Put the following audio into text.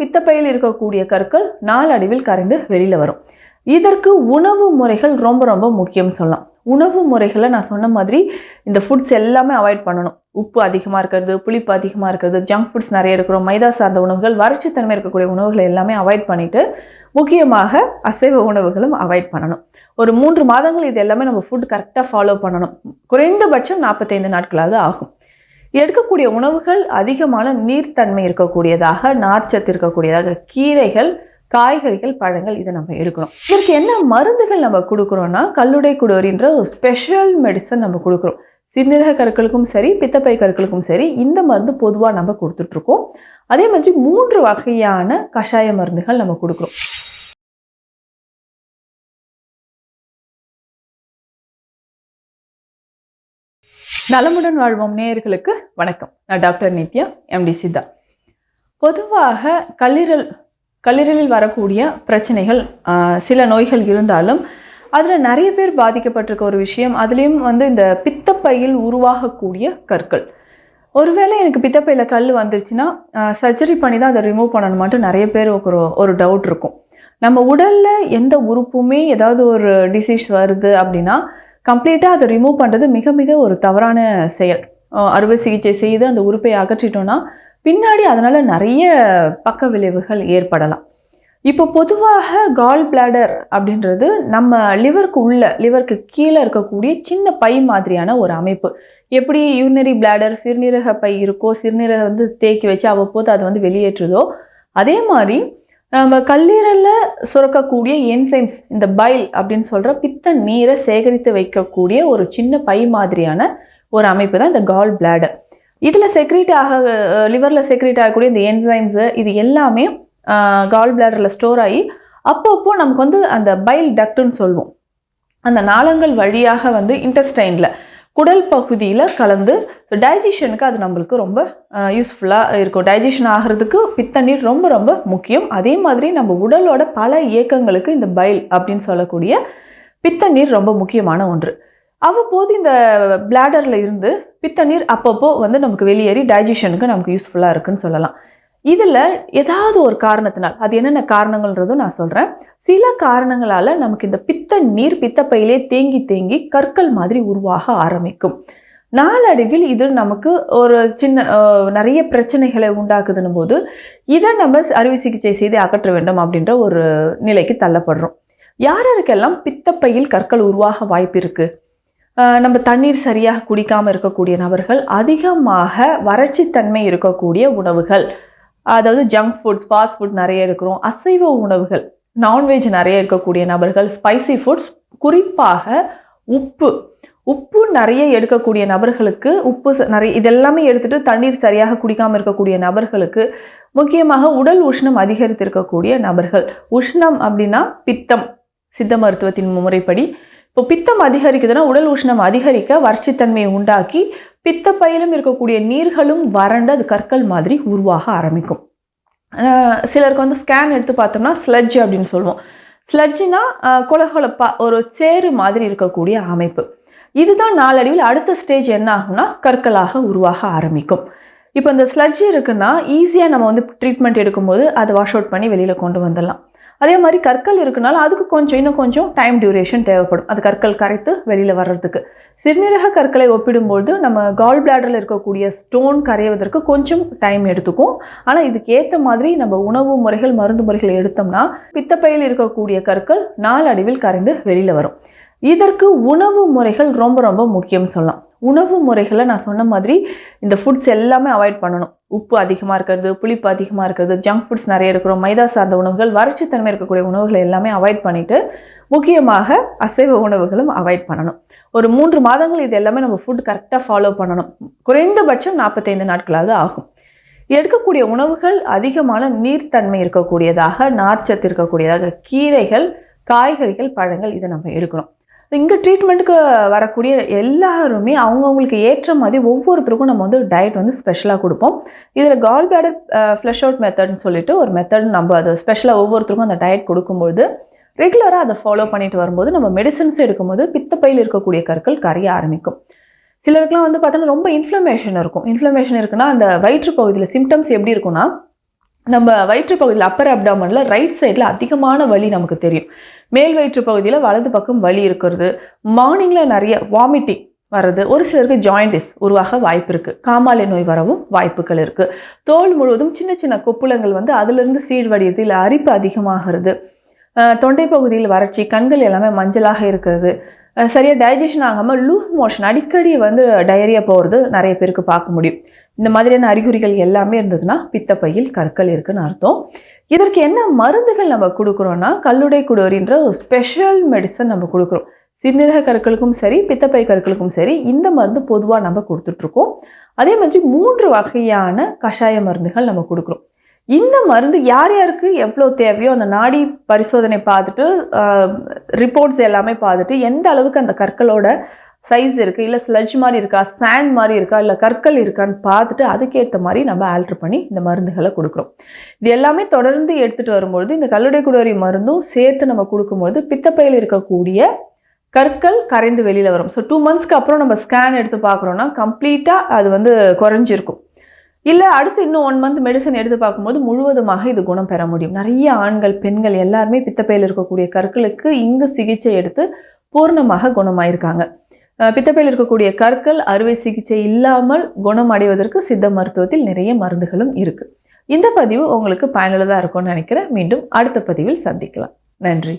பித்தப்பையில் இருக்கக்கூடிய கற்கள் நாளடைவில் கரைந்து வெளியில் வரும். இதற்கு உணவு முறைகள் ரொம்ப ரொம்ப முக்கியம் சொல்லலாம். உணவு முறைகளை நான் சொன்ன மாதிரி இந்த ஃபுட்ஸ் எல்லாமே அவாய்ட் பண்ணணும். உப்பு அதிகமாக இருக்கிறது புளிப்பு அதிகமாக இருக்கிறது ஜங்க் ஃபுட்ஸ் நிறைய இருக்கிறோம் மைதா சார்ந்த உணவுகள் வறட்சித்தன்மை இருக்கக்கூடிய உணவுகளை எல்லாமே அவாய்ட் பண்ணிவிட்டு முக்கியமாக அசைவ உணவுகளும் அவாய்ட் பண்ணணும். ஒரு மூன்று மாதங்கள் இது எல்லாமே நம்ம ஃபுட் கரெக்டாக ஃபாலோ பண்ணணும். குறைந்தபட்சம் நாற்பத்தைந்து நாட்களாவது ஆகும். எடுக்கக்கூடிய உணவுகள் அதிகமான நீர்த்தன்மை இருக்கக்கூடியதாக நார்ச்சத்து இருக்கக்கூடியதாக கீரைகள் காய்கறிகள் பழங்கள் இதை நம்ம எடுக்கணும் இதற்கு என்ன மருந்துகள் நம்ம கொடுக்குறோம்னா கல்லுடை குடோரின்ற ஒரு ஸ்பெஷல் மெடிசன் நம்ம கொடுக்குறோம். சிறுநீரக கற்களுக்கும் சரி பித்தப்பை கற்களுக்கும் சரி இந்த மருந்து பொதுவாக நம்ம கொடுத்துட்ருக்கோம் அதே மாதிரி மூன்று வகையான கஷாய மருந்துகள் நம்ம கொடுக்குறோம். நலமுடன் வாழ்வோம் நேயர்களுக்கு வணக்கம். நான் டாக்டர் நித்யா எம்டி சித்தா. பொதுவாக கல்லீரல் கல்லீரலில் வரக்கூடிய பிரச்சனைகள் சில நோய்கள் இருந்தாலும் அதில் நிறைய பேர் பாதிக்கப்பட்டிருக்க ஒரு விஷயம். அதுலேயும் வந்து இந்த பித்தப்பையில் உருவாகக்கூடிய கற்கள். ஒருவேளை எனக்கு பித்தப்பையில் கல் வந்துருச்சுன்னா சர்ஜரி பண்ணி தான் அதை ரிமூவ் பண்ணணுமான்ட்டு நிறைய பேர் ஒரு ஒரு டவுட் இருக்கும். நம்ம உடலில் எந்த உறுப்புமே ஏதாவது ஒரு டிசீஸ் வருது அப்படின்னா கம்ப்ளீட்டாக அதை ரிமூவ் பண்ணுறது மிக மிக ஒரு தவறான செயல். அறுவை சிகிச்சை செய்து அந்த உறுப்பை அகற்றிட்டோன்னா பின்னாடி அதனால் நிறைய பக்க விளைவுகள் ஏற்படலாம். இப்போ பொதுவாக கால் பிளாடர் அப்படின்றது நம்ம லிவருக்கு உள்ள லிவருக்கு கீழே இருக்கக்கூடிய சின்ன பை மாதிரியான ஒரு அமைப்பு. எப்படி யூரினரி பிளாடர் சிறுநீரக பை இருக்கோ சிறுநீரக வந்து தேக்கி வச்சு அவ்வப்போது அது வந்து வெளியேற்றுதோ அதே மாதிரி நம்ம கல்லீரலில் சுரக்கக்கூடிய என்சைம்ஸ் இந்த பைல் அப்படின்னு சொல்கிற பித்த நீரை சேகரித்து வைக்கக்கூடிய ஒரு சின்ன பை மாதிரியான ஒரு அமைப்பு தான் இந்த கால் பிளாடர் இதில் செக்ரீட் ஆக லிவரில் செக்ரீட் ஆகக்கூடிய இந்த என்சைம்ஸு இது எல்லாமே கால் பிளாடரில் ஸ்டோர் ஆகி அப்பப்போ நமக்கு வந்து அந்த பைல் டக்டுன்னு சொல்லுவோம். அந்த நாளங்கள் வழியாக வந்து இன்டஸ்டைனில் குடல் பகுதியில் கலந்து டைஜஷனுக்கு அது நம்மளுக்கு ரொம்ப யூஸ்ஃபுல்லாக இருக்கும். டைஜஷன் ஆகிறதுக்கு பித்தநீர் ரொம்ப ரொம்ப முக்கியம். அதே மாதிரி நம்ம உடலோட பல இயக்கங்களுக்கு இந்த பைல் அப்படின்னு சொல்லக்கூடிய பித்தநீர் ரொம்ப முக்கியமான ஒன்று. அவ்வப்போது இந்த பிளாடரில் இருந்து பித்தநீர் அப்பப்போ வந்து நமக்கு வெளியேறி டைஜஷனுக்கு நமக்கு யூஸ்ஃபுல்லாக இருக்குன்னு சொல்லலாம். இதில் ஏதாவது ஒரு காரணத்தினால் அது என்னென்ன காரணங்கள்ன்றதும் நான் சொல்கிறேன் சில காரணங்களால் நமக்கு இந்த பித்த நீர் பித்தப்பையிலே தேங்கி தேங்கி கற்கள் மாதிரி உருவாக ஆரம்பிக்கும். நாளடைவில் இது நமக்கு ஒரு சின்ன நிறைய பிரச்சனைகளை உண்டாக்குதுன்னும் போது இதை நம்ம அறுவை சிகிச்சை செய்து அகற்ற வேண்டும் அப்படின்ற ஒரு நிலைக்கு தள்ளப்படுறோம். யார் யாருக்கெல்லாம் பித்தப்பையில் கற்கள் உருவாக வாய்ப்பு இருக்குது நம்ம தண்ணீர் சரியாக குடிக்காமல் இருக்கக்கூடிய நபர்கள் அதிகமாக வறட்சித்தன்மை இருக்கக்கூடிய உணவுகள் அதாவது ஜங்க் ஃபுட்ஸ் ஃபாஸ்ட் ஃபுட் நிறைய இருக்கிறோம் அசைவ உணவுகள் நான்வெஜ் நிறைய இருக்கக்கூடிய நபர்கள் ஸ்பைசி ஃபுட்ஸ் குறிப்பாக உப்பு. உப்பு நிறைய எடுக்கக்கூடிய நபர்களுக்கு உப்பு ச- நிறைய இதெல்லாமே எடுத்துகிட்டு தண்ணீர் சரியாக குடிக்காமல் இருக்கக்கூடிய நபர்களுக்கு முக்கியமாக உடல் உஷ்ணம் அதிகரித்திருக்கக்கூடிய நபர்கள். உஷ்ணம் அப்படின்னா பித்தம் சித்த மருத்துவத்தின் முறைப்படி. இப்போ பித்தம் அதிகரிக்குதுன்னா உடல் உஷ்ணம் அதிகரிக்க வறட்சித்தன்மையை உண்டாக்கி பித்தப்பையிலும் இருக்கக்கூடிய நீர்களும் வறண்டு அது கற்கள் மாதிரி உருவாக ஆரம்பிக்கும். சிலருக்கு வந்து ஸ்கேன் எடுத்து பார்த்தோம்னா ஸ்லட்ஜ் அப்படின்னு சொல்லுவோம். ஸ்லட்ஜினா கொலகொலப்பா ஒரு சேறு மாதிரி இருக்கக்கூடிய அமைப்பு. இதுதான் நாளடைவில் அடுத்த ஸ்டேஜ் என்ன ஆகும்னா கற்களாக உருவாக ஆரம்பிக்கும். இப்போ இந்த ஸ்லட்ஜ் இருக்குன்னா ஈஸியாக நம்ம வந்து ட்ரீட்மெண்ட் எடுக்கும்போது அதை வாஷ் அவுட் பண்ணி வெளியில் கொண்டு வந்துடலாம். அதே மாதிரி கற்கள் இருக்குனால அதுக்கு கொஞ்சம் இன்னும் கொஞ்சம் டைம் டியூரேஷன் தேவைப்படும். அது கற்கள் கரைத்து வெளியில் வர்றதுக்கு. சிறுநீரக கற்களை ஒப்பிடும்போது நம்ம கால் பிளாடரில் இருக்கக்கூடிய ஸ்டோன் கரைவதற்கு கொஞ்சம் டைம் எடுத்துக்கும். ஆனால் இதுக்கு ஏற்ற மாதிரி நம்ம உணவு முறைகள் மருந்து முறைகள் எடுத்தோம்னா பித்தப்பையில் இருக்கக்கூடிய கற்கள் நாளடைவில் கரைந்து வெளியில் வரும். இதற்கு உணவு முறைகள் ரொம்ப ரொம்ப முக்கியம் சொல்லலாம். உணவு முறைகளை நான் சொன்ன மாதிரி இந்த ஃபுட்ஸ் எல்லாமே அவாய்ட் பண்ணணும். உப்பு அதிகமாக இருக்கிறது புளிப்பு அதிகமாக இருக்கிறது ஜங்க் ஃபுட்ஸ் நிறைய இருக்கிறோம் மைதா சார்ந்த உணவுகள் வறட்சித்தன்மை இருக்கக்கூடிய உணவுகளை எல்லாமே அவாய்ட் பண்ணிவிட்டு முக்கியமாக அசைவ உணவுகளும் அவாய்ட் பண்ணணும். ஒரு மூன்று மாதங்கள் இது எல்லாமே நம்ம ஃபுட் கரெக்டாக ஃபாலோ பண்ணணும். குறைந்தபட்சம் நாற்பத்தைந்து நாட்களாவது ஆகும். எடுக்கக்கூடிய உணவுகள் அதிகமான நீர்த்தன்மை இருக்கக்கூடியதாக நார்ச்சத்து இருக்கக்கூடியதாக கீரைகள் காய்கறிகள் பழங்கள் இதை நம்ம எடுக்கணும். இங்கே ட்ரீட்மெண்ட்டுக்கு வரக்கூடிய எல்லாருமே அவங்கவுங்களுக்கு ஏற்ற மாதிரி ஒவ்வொருத்தருக்கும் நம்ம வந்து டயட் வந்து ஸ்பெஷலாக கொடுப்போம். இதில் கால் பேடர் ஃப்ளஷ் அவுட் மெத்தட்னு சொல்லிட்டு ஒரு மெத்தட் நம்ம அது ஸ்பெஷலாக ஒவ்வொருத்தருக்கும் அந்த டயட் கொடுக்கும்போது ரெகுலராக அதை ஃபாலோ பண்ணிட்டு வரும்போது நம்ம மெடிசன்ஸ் எடுக்கும்போது பித்தப்பையில் இருக்கக்கூடிய கற்கள் கரைய ஆரம்பிக்கும். சிலருக்குலாம் வந்து பார்த்தோன்னா ரொம்ப இன்ஃப்ளமேஷன் இருக்கும். இன்ஃப்ளமேஷன் இருக்குன்னா அந்த வயிற்று பகுதியில் சிம்டம்ஸ் எப்படி இருக்கும்னா நம்ம வயிற்று பகுதியில் அப்பர் அப்டாமனில் ரைட் சைடில் அதிகமான வலி நமக்கு தெரியும். மேல் வயிற்று பகுதியில் வலது பக்கம் வலி இருக்கிறது. மார்னிங்கில் நிறைய வாமிட்டிங் வர்றது. ஒரு சிலருக்கு ஜாயிண்டிஸ் உருவாக வாய்ப்பு இருக்குது காமாலை நோய் வரவும் வாய்ப்புகள் இருக்குது தோல் முழுவதும் சின்ன சின்ன கொப்புளங்கள் வந்து அதிலிருந்து சீழ்வடியது இல்லை அரிப்பு அதிகமாகிறது. தொண்டை பகுதியில் வறட்சி கண்கள் எல்லாமே மஞ்சளாக இருக்கிறது. சரியாக டைஜஷன் ஆகாமல் லூஸ் மோஷன் அடிக்கடி வந்து டயரியா போகிறது நிறைய பேருக்கு பார்க்க முடியும். இந்த மாதிரியான அறிகுறிகள் எல்லாமே இருந்ததுன்னா பித்தப்பையில் கற்கள் இருக்குன்னு அர்த்தம். இதற்கு என்ன மருந்துகள் நம்ம கொடுக்குறோன்னா கல்லுடை குடோரின்ற ஒரு ஸ்பெஷல் மெடிசன் நம்ம கொடுக்குறோம். சிறுநீரக கற்களுக்கும் சரி பித்தப்பை கற்களுக்கும் சரி இந்த மருந்து பொதுவாக நம்ம கொடுத்துட்ருக்கோம் அதே மாதிரி மூன்று வகையான கஷாய மருந்துகள் நம்ம கொடுக்குறோம். இந்த மருந்து யார் யாருக்கு எவ்வளோ தேவையோ அந்த நாடி பரிசோதனை பார்த்துட்டு ரிப்போர்ட்ஸ் எல்லாமே பார்த்துட்டு எந்த அளவுக்கு அந்த கற்களோட சைஸ் இருக்குது இல்லை ஸ்லட்ஜ் மாதிரி இருக்கா? சாண்ட் மாதிரி இருக்கா? இல்லை கற்கள் இருக்கான்னு பார்த்துட்டு அதுக்கேற்ற மாதிரி நம்ம ஆல்ட்ரு பண்ணி இந்த மருந்துகளை கொடுக்குறோம். இது எல்லாமே தொடர்ந்து எடுத்துகிட்டு வரும்பொழுது இந்த கல்லுடை குடோரி மருந்தும் சேர்த்து நம்ம கொடுக்கும்பொழுது பித்தப்பையில் இருக்கக்கூடிய கற்கள் கரைந்து வெளியில் வரும். ஸோ டூ மந்த்ஸ்க்கு அப்புறம் நம்ம ஸ்கேன் எடுத்து பார்க்குறோன்னா கம்ப்ளீட்டாக அது வந்து குறைஞ்சிருக்கும். இல்லை அடுத்து இன்னும் ஒன் மந்த் மெடிசன் எடுத்து பார்க்கும்போது முழுவதுமாக இது குணம் பெற முடியும். நிறைய ஆண்கள் பெண்கள் எல்லாருமே பித்தப்பையில் இருக்கக்கூடிய கற்களுக்கு இங்கு சிகிச்சை எடுத்து பூர்ணமாக குணமாயிருக்காங்க. பித்தப்பையில் இருக்கக்கூடிய கற்கள் அறுவை சிகிச்சை இல்லாமல் குணம் அடைவதற்கு சித்த மருத்துவத்தில் நிறைய மருந்துகளும் இருக்குது இந்த பதிவு உங்களுக்கு பயனுள்ளதாக இருக்கும்னு நினைக்கிறேன். மீண்டும் அடுத்த பதிவில் சந்திக்கலாம். நன்றி.